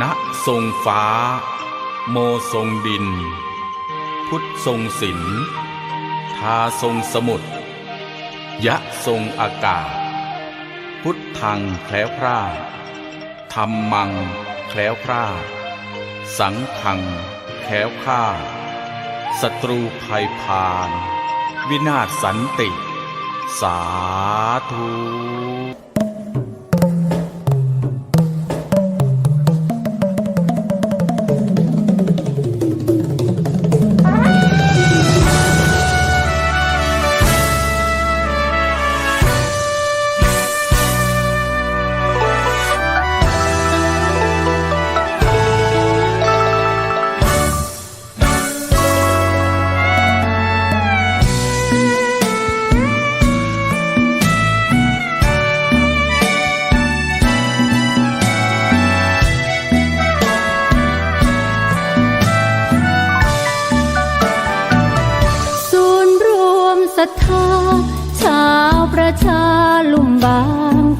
ณทรงฟ้า โมทรงดิน พุทธทรงศิลทาทรงสมุทรยะทรงอากาศ พุทธังแคล้วคลาดธรรมังแคล้วคลาดสังฆังแคล้วคลาดศัตรูภัยพาน วินาศสันติ สาธุ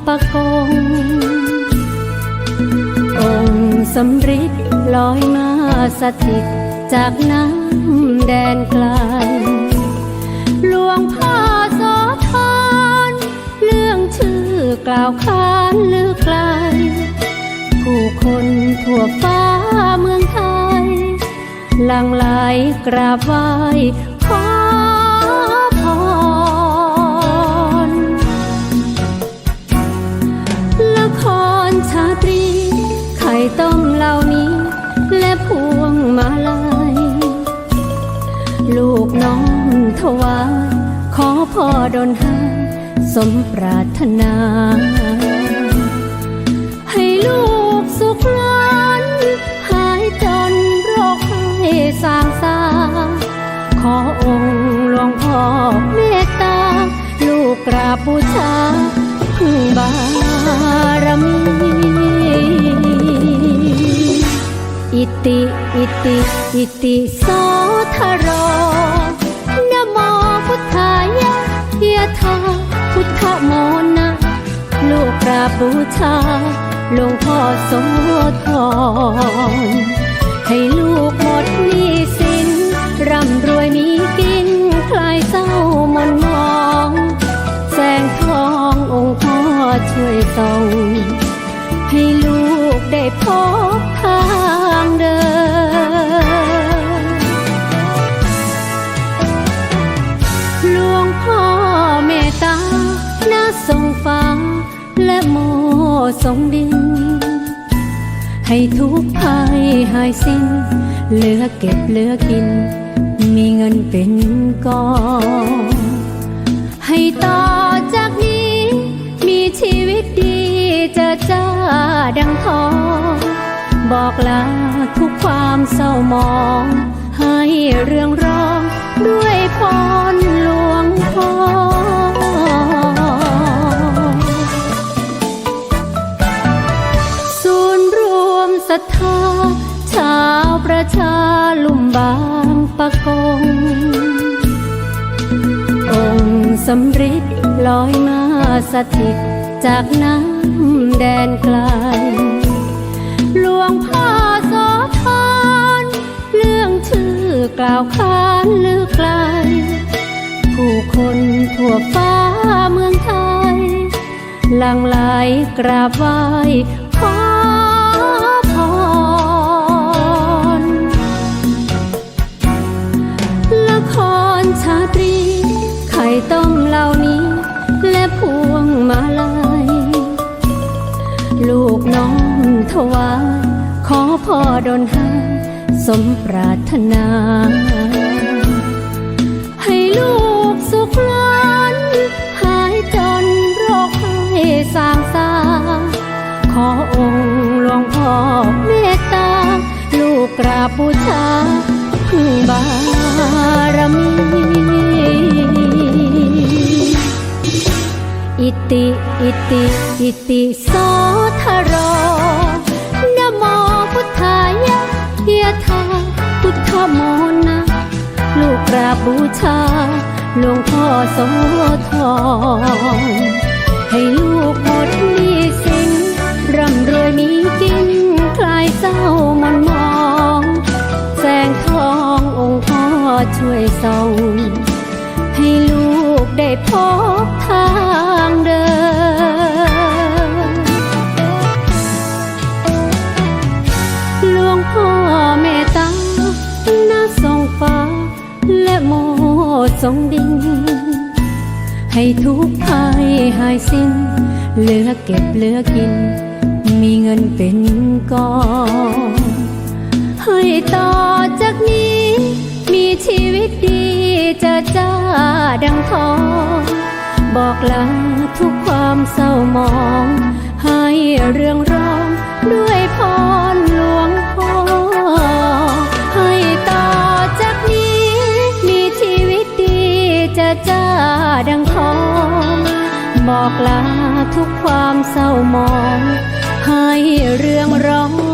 ปะกง องค์สำริดลอยมาสถิตจากน้ำแดนไกลหลวงพ่อโสธรเรื่องชื่อกล่าวขานลือไกล ผู้คนทั่วฟ้าเมืองไทยหลังไหลกราบไหว้ ลูกน้องถวายขอพ่อดลให้สมปรารถนา ให้ลูกสุขล้นหายจนโรคให้สางสา ขอองค์หลวงพ่อเมตตา ลูกกราบบูชาพึ่งบารมี อิติ อิติ อิติโสทโรนะโมพุทธายะยะธาพุทธโมนะลูกกราบบูชาหลวงพ่อโสธรให้ลูกหมดหนี้สินร่ำรวยมีกินคลายเศร้ามนมอง แสงทององค์พ่อช่วยส่องให้ลูกได้พบ ณทรงฟ้า และโมทรงดิน ให้ทุกภัยหายสิ้น เหลือเก็บเหลือกิน มีเงินเป็นกองให้ต่อจากนี้ มีชีวิตดีจอจ้าดังทองบอกลาทุกความเศร้ามอง ให้เรื่องร้องด้วยพรหลวงพ่อ รัทธา ชาวประชาลุ่มบางปะกง องค์สำริดลอยมาสถิต จากน้ำแดนไกล หลวงพ่อโสธรเรื่องชื่อกล่าวขานลือไกล ผู้คนทั่วฟ้าเมืองไทยหลังไหลกราบไหว้ ชาตรี ไข่ต้มเหล่านี้ และพวงมาลัยลูกน้องถวายขอพ่อดลให้สมปรารถนา ให้ลูกสุขล้นหายจนโรคให้สางสา ขอองค์หลวงพ่อเมตตา ลูกกราบบูชาพึ่ง บารมี อิติอิติอิติโสทโรนโมพุทธายะยะธาพุทธโมนะลูกกราบบูชาหลวงพ่อโสธรให้ลูกหมดหนี้สินร่ำรวยมีกินคลายเศร้ามนมอ ช่วยส่องให้ลูกได้พบทางเดิน หลวงพ่อเมตตาหน้าทรงฟ้า และโมทรงดิน ให้ทุกภัยหายสิ้น เหลือเก็บเหลือกิน มีเงินเป็นกองให้ต่อจากนี้ ชีวิตดีจะจ้าดังทอง บอกลาทุกความเศร้ามอง ให้เรื่องร้องด้วยพรหลวงพ่อให้ต่อจากนี้ มีชีวิตดีจะจ้าดังทอง บอกลาทุกความเศร้ามอง ให้เรื่องร้อง